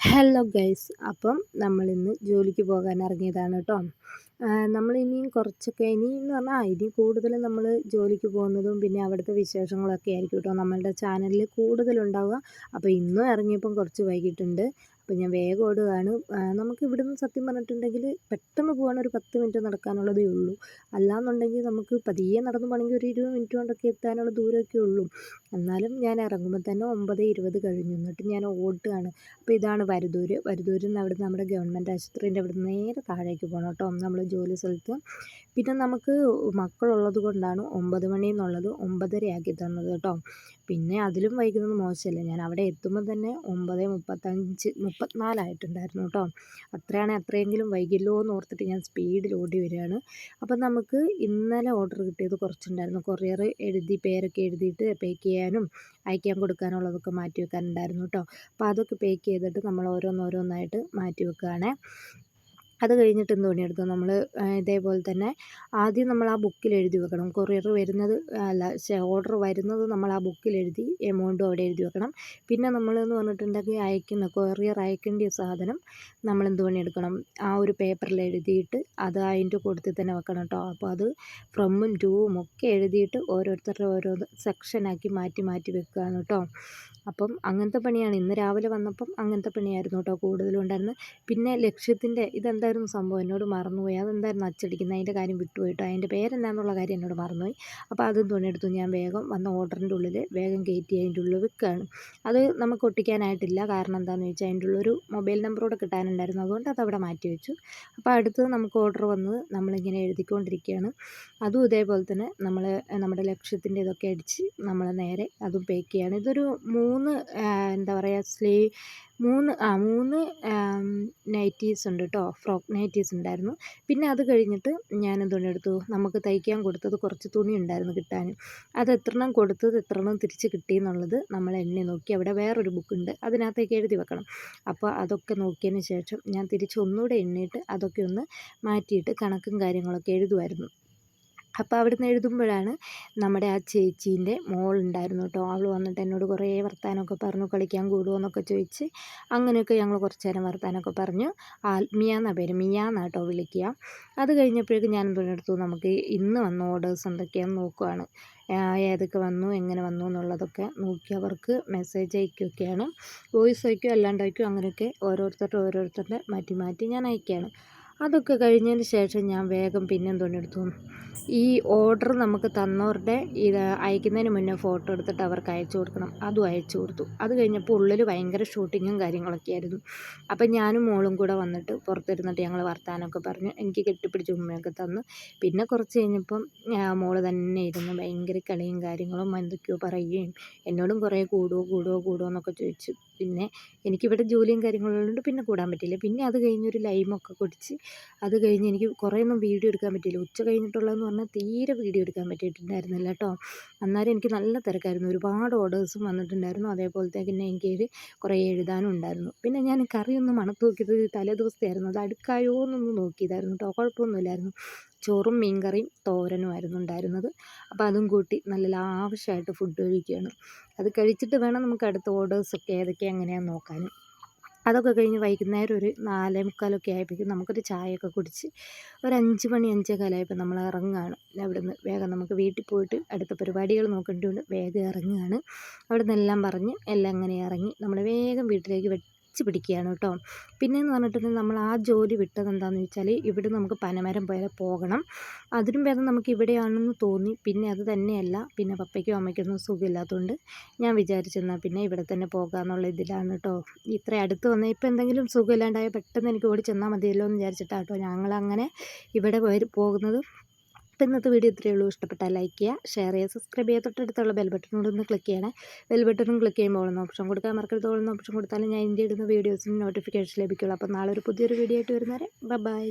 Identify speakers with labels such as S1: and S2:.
S1: Hello guys അപ്പം നമ്മളിന്ന് ജോലിക്ക് പോകാൻ ഇറങ്ങിയതാണ് കേട്ടോ. നമ്മളിനിയും കുറച്ചൊക്കെ ഇനി എന്ന് പറഞ്ഞാൽ ഇനി കൂടുതലും നമ്മൾ ജോലിക്ക് പോകുന്നതും പിന്നെ അവിടുത്തെ വിശേഷങ്ങളൊക്കെ ആയിരിക്കും കേട്ടോ നമ്മളുടെ ചാനലിൽ കൂടുതലുണ്ടാവുക. അപ്പോൾ ഇന്നും ഇറങ്ങിയപ്പം കുറച്ച് വൈകിട്ടുണ്ട്. അപ്പോൾ ഞാൻ വേഗം ഓടുകയാണ്. നമുക്ക് ഇവിടുന്ന് സത്യം പറഞ്ഞിട്ടുണ്ടെങ്കിൽ പെട്ടെന്ന് പോകാൻ ഒരു പത്ത് മിനിറ്റ് നടക്കാനുള്ളതേ ഉള്ളൂ. അല്ലാന്നുണ്ടെങ്കിൽ നമുക്ക് പതിയെ നടന്ന് പോകണമെങ്കിൽ ഒരു ഇരുപത് മിനിറ്റ് കൊണ്ടൊക്കെ എത്താനുള്ള ദൂരമൊക്കെ ഉള്ളൂ. എന്നാലും ഞാൻ ഇറങ്ങുമ്പോൾ തന്നെ ഒമ്പത് ഇരുപത് കഴിഞ്ഞു. എന്നിട്ട് ഞാൻ ഓടുകയാണ്. അപ്പോൾ ഇതാണ് വരുതൂര് വരുതൂരിൽ നിന്ന് അവിടെ നമ്മുടെ ഗവൺമെന്റ് ആശുപത്രീന്റെ അവിടെ നേരെ താഴേക്ക് പോകണം കേട്ടോ. നമ്മൾ ജോലി സ്ഥലത്ത്. പിന്നെ നമുക്ക് മക്കളുള്ളത് കൊണ്ടാണ് ഒമ്പത് മണി എന്നുള്ളത് ഒമ്പതരയാക്കി തന്നത് കേട്ടോ. പിന്നെ അതിലും വൈകുന്നത് മോശമല്ല. ഞാൻ അവിടെ എത്തുമ്പോൾ തന്നെ ഒമ്പത് മുപ്പത്തഞ്ച് മുപ്പത്തിനാലായിട്ടുണ്ടായിരുന്നു കേട്ടോ. അത്രയാണെ അത്രയെങ്കിലും വൈകില്ലോ എന്ന് ഓർത്തിട്ട് ഞാൻ സ്പീഡിൽ ഓടി വരികയാണ്. അപ്പം നമുക്ക് ഇന്നലെ ഓർഡർ കിട്ടിയത് കുറച്ചുണ്ടായിരുന്നു. കൊറിയർ എഴുതി പേരൊക്കെ എഴുതിയിട്ട് പേക്ക് ചെയ്യാനും അയക്കാൻ കൊടുക്കാനുള്ളതൊക്കെ മാറ്റി വെക്കാനുണ്ടായിരുന്നു കേട്ടോ. അപ്പോൾ അതൊക്കെ പേക്ക് ചെയ്തിട്ട് നമ്മൾ ഓരോന്നോരോന്നായിട്ട് മാറ്റി വെക്കുകയാണേ. അത് കഴിഞ്ഞിട്ട് എന്ത് പണിയെടുത്തു നമ്മൾ ഇതേപോലെ തന്നെ ആദ്യം നമ്മൾ ആ ബുക്കിൽ എഴുതി വെക്കണം. കൊറിയർ വരുന്നത് അല്ല ഓർഡർ വരുന്നത് നമ്മൾ ആ ബുക്കിൽ എഴുതി എമൗണ്ടും അവിടെ എഴുതി വെക്കണം. പിന്നെ നമ്മൾ എന്ന് പറഞ്ഞിട്ടുണ്ടെങ്കിൽ അയക്കുന്ന കൊറിയർ അയക്കേണ്ട സാധനം നമ്മൾ എന്ത് പണിയെടുക്കണം? ആ ഒരു പേപ്പറിൽ എഴുതിയിട്ട് അത് അതിന്റെ കൂട്ടത്തിൽ തന്നെ വെക്കണം കേട്ടോ. അപ്പോൾ അത് ഫ്രമ്മും ടൂവും ഒക്കെ എഴുതിയിട്ട് ഓരോരുത്തരുടെ ഓരോ സെക്ഷനാക്കി മാറ്റി മാറ്റി വെക്കുകയാണ് കേട്ടോ. അപ്പം അങ്ങനത്തെ പണിയാണ്. ഇന്ന് രാവിലെ വന്നപ്പം അങ്ങനത്തെ പണിയായിരുന്നു കേട്ടോ. കൂടുതലും ഉണ്ടായിരുന്നത്. പിന്നെ ലക്ഷ്യത്തിന്റെ ഇതെന്തായിരുന്നു സംഭവം? എന്നോട് മറന്നുപോയി. അതെന്തായിരുന്നു അച്ചടിക്കുന്നത്? അതിന്റെ കാര്യം വിട്ടുപോയിട്ടോ അതിന്റെ പേരെന്താണെന്നുള്ള കാര്യം എന്നോട് മറന്നുപോയി. അപ്പോൾ അതും തുണിയെടുത്തു ഞാൻ വേഗം വന്ന ഓർഡറിന്റെ ഉള്ളിൽ വേഗം കയറ്റി അതിന്റെ ഉള്ളിൽ വെക്കുകയാണ്. അത് നമുക്ക് ഒട്ടിക്കാനായിട്ടില്ല. കാരണം എന്താണെന്ന് വെച്ചാൽ അതിന്റെ ഉള്ളൊരു മൊബൈൽ നമ്പറോടെ കിട്ടാനുണ്ടായിരുന്നു. അതുകൊണ്ട് അതവിടെ മാറ്റി വെച്ചു. അപ്പോൾ അടുത്തത് നമുക്ക് ഓർഡർ വന്നത് നമ്മളിങ്ങനെ എഴുതിക്കൊണ്ടിരിക്കുകയാണ്. അതും ഇതേപോലെ തന്നെ നമ്മൾ നമ്മുടെ ലക്ഷ്യത്തിന്റെ ഇതൊക്കെ അടിച്ച് നമ്മൾ നേരെ അതും പേക്ക് ചെയ്യാണ് ഇതൊരു മൂന്ന് എന്താ പറയുക സ്ലീവ് മൂന്ന് ആ മൂന്ന് നൈറ്റീസ് ഉണ്ട് കേട്ടോ ഫ്രോക്ക് നൈറ്റീസ് ഉണ്ടായിരുന്നു. പിന്നെ അത് കഴിഞ്ഞിട്ട് ഞാൻ തുണി എടുത്തു നമുക്ക് തയ്ക്കാൻ കൊടുത്തത് കുറച്ച് തുണി ഉണ്ടായിരുന്നു കിട്ടാൻ അത് എത്രണ്ണം കൊടുത്തത് എത്രണ്ണം തിരിച്ച് കിട്ടി എന്നുള്ളത് നമ്മൾ എണ്ണി നോക്കി. അവിടെ വേറൊരു ബുക്കുണ്ട് അതിനകത്തേക്ക് എഴുതി വെക്കണം. അപ്പോൾ അതൊക്കെ നോക്കിയതിന് ശേഷം ഞാൻ തിരിച്ച് ഒന്നുകൂടെ എണ്ണിയിട്ട് അതൊക്കെ ഒന്ന് മാറ്റിയിട്ട് കണക്കും കാര്യങ്ങളൊക്കെ എഴുതുമായിരുന്നു അപ്പോൾ അവിടുന്ന് എഴുതുമ്പോഴാണ് നമ്മുടെ ആ ചേച്ചീന്റെ മോളുണ്ടായിരുന്നു കേട്ടോ. അവൾ വന്നിട്ട് എന്നോട് കുറേ വർത്താനമൊക്കെ പറഞ്ഞു കളിക്കാൻ കൂടുമോയെന്നൊക്കെ ചോദിച്ച് അങ്ങനെയൊക്കെ ഞങ്ങൾ കുറച്ച് നേരം വർത്താനമൊക്കെ പറഞ്ഞു. ആത്മീയ എന്നാണ് പേര്? മിയ എന്നാണ് കേട്ടോ വിളിക്കുക. അത് കഴിഞ്ഞപ്പോഴേക്കും ഞാൻ പറഞ്ഞെടുത്തു നമുക്ക് ഇന്ന് വന്ന ഓർഡേഴ്സ് എന്തൊക്കെയാണെന്ന് നോക്കുവാണ്. ഏതൊക്കെ വന്നു എങ്ങനെ വന്നു എന്നുള്ളതൊക്കെ നോക്കി അവർക്ക് മെസ്സേജ് അയക്കുകയൊക്കെയാണ്. വോയിസ് അയക്കുകയോ അല്ലാണ്ട് അയക്കുകയോ അങ്ങനെയൊക്കെ ഓരോരുത്തരുടെ ഓരോരുത്തരുടെ മാറ്റി മാറ്റി ഞാൻ അയക്കുകയാണ്. അതൊക്കെ കഴിഞ്ഞതിന് ശേഷം ഞാൻ വേഗം പിന്നെ തുണിയെടുത്തു ഈ ഓർഡർ നമുക്ക് തന്നവരുടെ ഇത് അയക്കുന്നതിന് മുന്നേ ഫോട്ടോ എടുത്തിട്ട് അവർക്ക് അയച്ചു കൊടുക്കണം. അതും അയച്ചു കൊടുത്തു. അത് കഴിഞ്ഞപ്പോൾ ഉള്ളിൽ ഭയങ്കര ഷൂട്ടിങ്ങും കാര്യങ്ങളൊക്കെ ആയിരുന്നു. അപ്പം ഞാനും മോളും കൂടെ വന്നിട്ട് പുറത്തിരുന്നിട്ട് ഞങ്ങൾ വർത്താനമൊക്കെ പറഞ്ഞു. എനിക്ക് കെട്ടിപ്പിടിച്ച് ഉമ്മയൊക്കെ തന്നു. പിന്നെ കുറച്ച് കഴിഞ്ഞപ്പം മോൾ തന്നെ ഇരുന്ന് ഭയങ്കര കളിയും കാര്യങ്ങളും എന്തൊക്കെയോ പറയുകയും എന്നോടും കുറേ കൂടുമോ കൂടുമോ കൂടുമോ എന്നൊക്കെ ചോദിച്ചു. പിന്നെ എനിക്കിവിടെ ജോലിയും കാര്യങ്ങളുള്ളതുകൊണ്ട് പിന്നെ കൂടാൻ പറ്റില്ല പിന്നെ അത് കഴിഞ്ഞൊരു ലൈമൊക്കെ കുടിച്ച് അത് കഴിഞ്ഞ് എനിക്ക് കുറേയൊന്നും വീഡിയോ എടുക്കാൻ പറ്റിയില്ല. ഉച്ച കഴിഞ്ഞിട്ടുള്ളതെന്ന് പറഞ്ഞാൽ തീരെ വീഡിയോ എടുക്കാൻ പറ്റിയിട്ടുണ്ടായിരുന്നില്ല കേട്ടോ. അന്നേരം എനിക്ക് നല്ല തിരക്കായിരുന്നു. ഒരുപാട് ഓർഡേഴ്സും വന്നിട്ടുണ്ടായിരുന്നു. അതേപോലത്തെ പിന്നെ എനിക്ക് കുറേ എഴുതാനും ഉണ്ടായിരുന്നു. പിന്നെ ഞാൻ കറിയൊന്നും മണത്ത് നോക്കിയത് തലേ ദിവസത്തെയായിരുന്നു. അത് അടുക്കായോ എന്നൊന്ന് നോക്കിയതായിരുന്നു കേട്ടോ. കുഴപ്പമൊന്നുമില്ലായിരുന്നു. ചോറും മീൻകറിയും തോരനുമായിരുന്നു ഉണ്ടായിരുന്നത്. അപ്പോൾ അതും കൂട്ടി നല്ല ലാവശ്യമായിട്ട് ഫുഡ് കഴിക്കുകയാണ്. അത് കഴിച്ചിട്ട് വേണം നമുക്ക് അടുത്ത ഓർഡേഴ്സൊക്കെ ഏതൊക്കെ എങ്ങനെയാണെന്ന് നോക്കാൻ അതൊക്കെ കഴിഞ്ഞ് വൈകുന്നേരം ഒരു നാലേ മുക്കാലൊക്കെ ആയപ്പോഴേക്കും നമുക്കൊരു ചായയൊക്കെ കുടിച്ച് ഒരു അഞ്ച് മണി അഞ്ചേ കാലമായപ്പോൾ നമ്മൾ ഇറങ്ങുകയാണ് അവിടെ നിന്ന് വേഗം നമുക്ക് വീട്ടിൽ പോയിട്ട് അടുത്ത പരിപാടികൾ നോക്കേണ്ടതുകൊണ്ട് വേഗം ഇറങ്ങുകയാണ്. അവിടെ നിന്നെല്ലാം പറഞ്ഞ് എല്ലാം അങ്ങനെ ഇറങ്ങി നമ്മൾ വേഗം വീട്ടിലേക്ക് വെച്ച് പിടിക്കുകയാണ് കേട്ടോ. പിന്നെയെന്ന് പറഞ്ഞിട്ടുണ്ടെങ്കിൽ നമ്മൾ ആ ജോലി വിട്ടത് എന്താണെന്ന് വെച്ചാൽ ഇവിടെ നമുക്ക് പനമരം പോലെ പോകണം. അതിനും ഭേദം നമുക്ക് ഇവിടെയാണെന്ന് തോന്നി. പിന്നെ അത് തന്നെയല്ല. പിന്നെ പപ്പയ്ക്കും അമ്മയ്ക്കൊന്നും സുഖമില്ലാത്തതുകൊണ്ട് ഞാൻ വിചാരിച്ചെന്നാൽ പിന്നെ ഇവിടെ തന്നെ പോകാമെന്നുള്ള ഇതിലാണ് കേട്ടോ. ഇത്ര അടുത്ത് വന്നാൽ ഇപ്പോൾ എന്തെങ്കിലും സുഖമില്ലാണ്ടായാൽ പെട്ടെന്ന് എനിക്ക് ഓടി ചെന്നാൽ മതിയല്ലോ എന്ന് വിചാരിച്ചിട്ടാണ് കേട്ടോ ഞങ്ങളങ്ങനെ ഇവിടെ പോകുന്നത്. അപ്പോൾ ഇന്നത്തെ വീഡിയോ ഇത്രയേ ഉള്ളൂ. ഇഷ്ടപ്പെട്ടാൽ ലൈക്ക് ചെയ്യുക ഷെയർ ചെയ്യുക സബ്സ്ക്രൈബ് ചെയ്യുക. തൊട്ടടുത്തുള്ള ബെൽ ബട്ടനോട് ഒന്ന് ക്ലിക്ക് ചെയ്യണേ. ബെൽ ക്ലിക്ക് ചെയ്യുമ്പോൾ ഉള്ള ഓപ്ഷൻ കൊടുക്കാൻ മറക്കരുത്. ഓളുന്ന ഓപ്ഷൻ കൊടുത്താലും ഞാൻ ഇന്ത്യയിടുന്ന വീഡിയോസിന് നോട്ടിഫിക്കേഷൻ ലഭിക്കുള്ളൂ. അപ്പോൾ നാളെ ഒരു പുതിയൊരു വീഡിയോ ആയിട്ട് വരുന്നവരെ ബൈ